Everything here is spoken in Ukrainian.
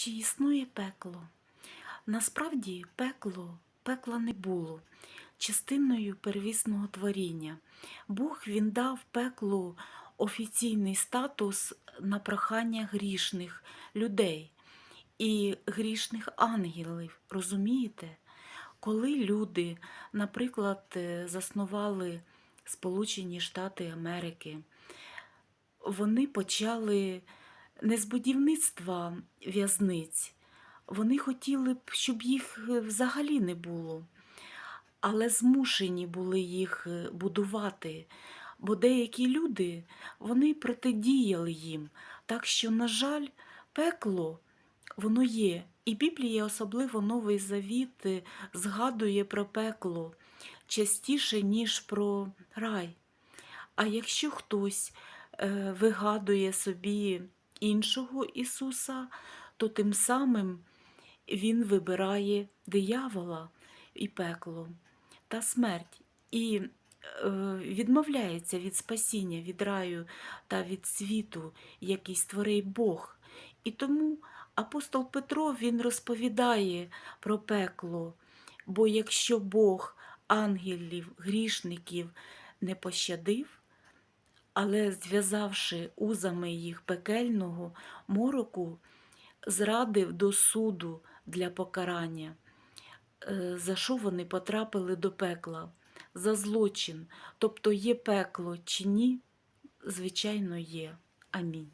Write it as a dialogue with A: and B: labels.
A: Чи існує пекло? Насправді пекло, пекла не було частиною первісного творіння. Бог він дав пеклу офіційний статус на прохання грішних людей і грішних ангелів. Розумієте? Коли люди, наприклад, е, заснували Сполучені Штати Америки, вони почали не з будівництва в'язниць. Вони хотіли б, щоб їх е, взагалі не було, але змушені були їх е, будувати, бо деякі люди вони протидіяли їм. Так що, на жаль, пекло воно є. І Біблія, особливо Новий Завіт, е, згадує про пекло частіше, ніж про рай. А якщо хтось вигадує собі іншого Ісуса, то тим самим Він вибирає диявола і пекло та смерть і е, відмовляється від спасіння, від раю та від світу, який створив Бог. І тому апостол Петро він розповідає про пекло, бо якщо Бог ангелів, грішників не пощадив, але зв'язавши узами їх пекельного мороку, зрадив до суду для покарання, Е, за що вони потрапили до пекла? За злочин. Тобто є пекло чи ні? Звичайно, є. Амінь.